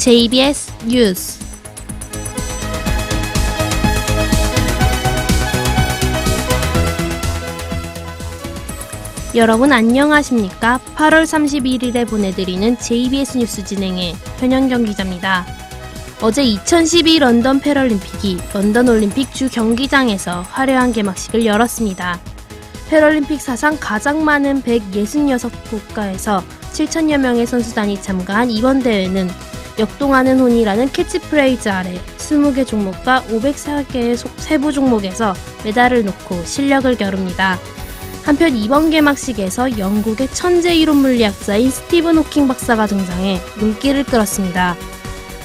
JBS 뉴스 여러분 안녕하십니까? 8월 31일에 보내드리는 JBS 뉴스 진행의 현영경 기자입니다. 어제 2012 런던 패럴림픽이 런던 올림픽 주 경기장에서 화려한 개막식을 열었습니다. 패럴림픽 사상 가장 많은 166국가에서 7천여 명의 선수단이 참가한 이번 대회는 역동하는 혼이라는 캐치프레이즈 아래 20개 종목과 504개의 세부 종목에서 메달을 놓고 실력을 겨룹니다. 한편 이번 개막식에서 영국의 천재 이론 물리학자인 스티븐 호킹 박사가 등장해 눈길을 끌었습니다.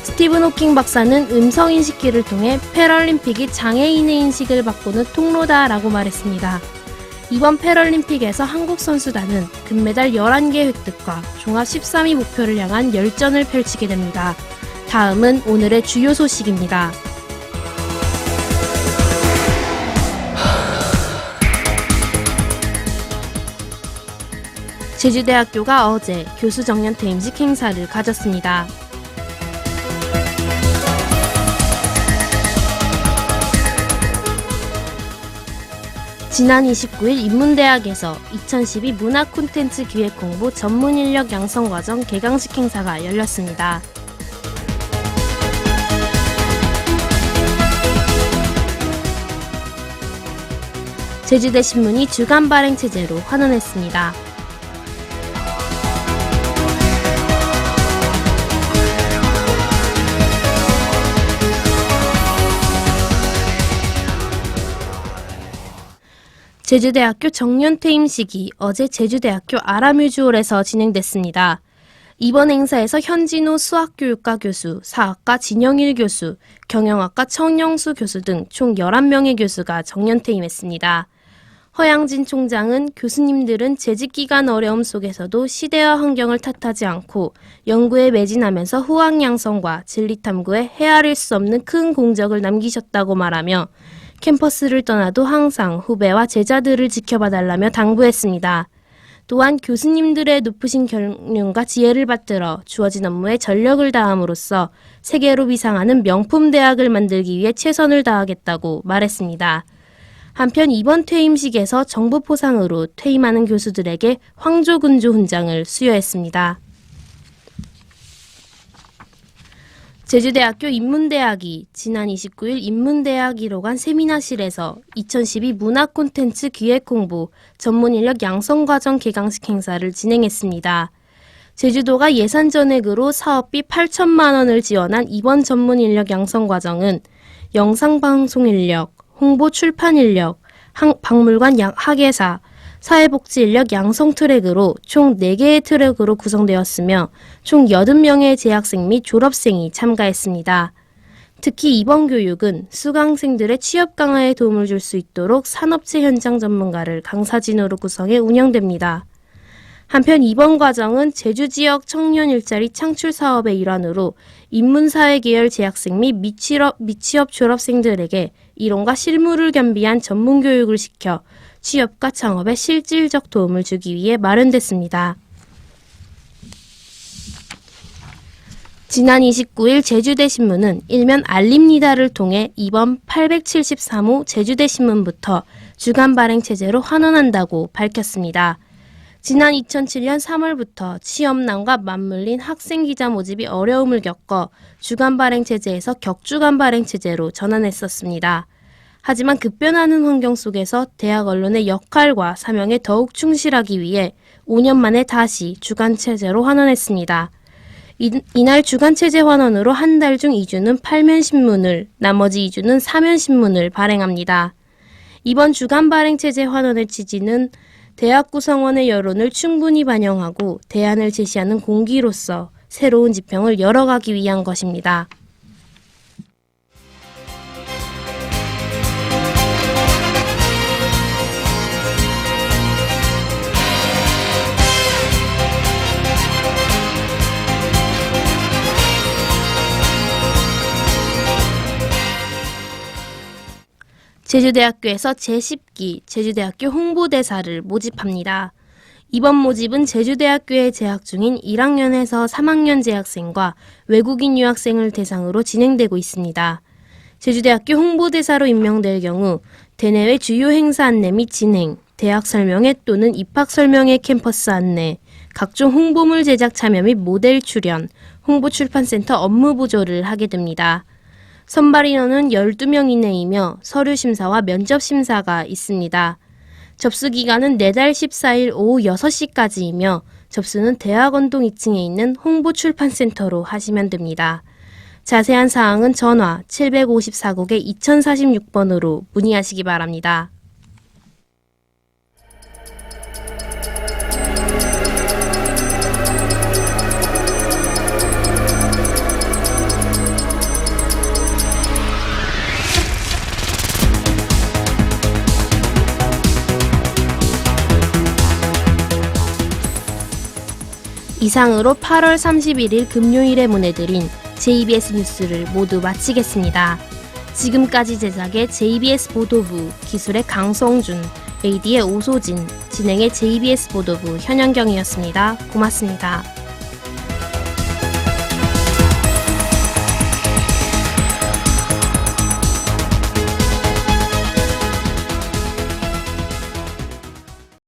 스티븐 호킹 박사는 음성 인식기를 통해 패럴림픽이 장애인의 인식을 바꾸는 통로다라고 말했습니다. 이번 패럴림픽에서 한국 선수단은 금메달 11개 획득과 종합 13위 목표를 향한 열전을 펼치게 됩니다. 다음은 오늘의 주요 소식입니다. 제주대학교가 어제 교수 정년 퇴임식 행사를 가졌습니다. 지난 29일 인문대학에서 2012 문화 콘텐츠 기획 공부 전문 인력 양성 과정 개강식 행사가 열렸습니다. 제주대 신문이 주간 발행 체제로 환원했습니다. 제주대학교 정년퇴임 식이 어제 제주대학교 아라뮤즈홀에서 진행됐습니다. 이번 행사에서 현진호 수학교육과 교수, 사학과 진영일 교수, 경영학과 청영수 교수 등 총 11명의 교수가 정년퇴임했습니다. 허양진 총장은 교수님들은 재직 기간 어려움 속에서도 시대와 환경을 탓하지 않고 연구에 매진하면서 후학 양성과 진리 탐구에 헤아릴 수 없는 큰 공적을 남기셨다고 말하며 캠퍼스를 떠나도 항상 후배와 제자들을 지켜봐 달라며 당부했습니다. 또한 교수님들의 높으신 경륜과 지혜를 받들어 주어진 업무에 전력을 다함으로써 세계로 비상하는 명품 대학을 만들기 위해 최선을 다하겠다고 말했습니다. 한편 이번 퇴임식에서 정부 포상으로 퇴임하는 교수들에게 황조근조 훈장을 수여했습니다. 제주대학교 인문대학이 지난 29일 인문대학 1호관 세미나실에서 2012 문화 콘텐츠 기획 홍보 전문 인력 양성 과정 개강식 행사를 진행했습니다. 제주도가 예산 전액으로 사업비 8천만 원을 지원한 이번 전문 인력 양성 과정은 영상 방송 인력, 홍보 출판 인력, 박물관 학예사, 사회복지 인력 양성 트랙으로 총 4개의 트랙으로 구성되었으며 총 80명의 재학생 및 졸업생이 참가했습니다. 특히 이번 교육은 수강생들의 취업 강화에 도움을 줄 수 있도록 산업체 현장 전문가를 강사진으로 구성해 운영됩니다. 한편 이번 과정은 제주 지역 청년 일자리 창출 사업의 일환으로 인문사회 계열 재학생 및 미취업, 미취업 졸업생들에게 이론과 실무를 겸비한 전문 교육을 시켜 취업과 창업에 실질적 도움을 주기 위해 마련됐습니다. 지난 29일 제주대 신문은 일면 알립니다를 통해 이번 873호 제주대 신문부터 주간 발행 체제로 환원한다고 밝혔습니다. 지난 2007년 3월부터 취업난과 맞물린 학생 기자 모집이 어려움을 겪어 주간 발행 체제에서 격주간 발행 체제로 전환했었습니다. 하지만 급변하는 환경 속에서 대학 언론의 역할과 사명에 더욱 충실하기 위해 5년 만에 다시 주간 체제로 환원했습니다. 이, 이날 주간 체제 환원으로 한 달 중 2주는 8면 신문을, 나머지 2주는 4면 신문을 발행합니다. 이번 주간 발행 체제 환원의 취지는 대학 구성원의 여론을 충분히 반영하고 대안을 제시하는 공기로서 새로운 지평을 열어가기 위한 것입니다. 제주대학교에서 제10기 제주대학교 홍보대사를 모집합니다. 이번 모집은 제주대학교에 재학 중인 1학년에서 3학년 재학생과 외국인 유학생을 대상으로 진행되고 있습니다. 제주대학교 홍보대사로 임명될 경우 대내외 주요 행사 안내 및 진행, 대학 설명회 또는 입학 설명회 캠퍼스 안내, 각종 홍보물 제작 참여 및 모델 출연, 홍보 출판센터 업무 보조를 하게 됩니다. 선발 인원은 12명 이내이며 서류 심사와 면접 심사가 있습니다. 접수 기간은 내달 14일 오후 6시까지이며 접수는 대학원동 2층에 있는 홍보 출판센터로 하시면 됩니다. 자세한 사항은 전화 754국에 2046번으로 문의하시기 바랍니다. 이상으로 8월 31일 금요일에 보내드린 JBS 뉴스를 모두 마치겠습니다. 지금까지 제작의 JBS 보도부, 기술의 강성준, AD의 오소진, 진행의 JBS 보도부 현영경이었습니다. 고맙습니다.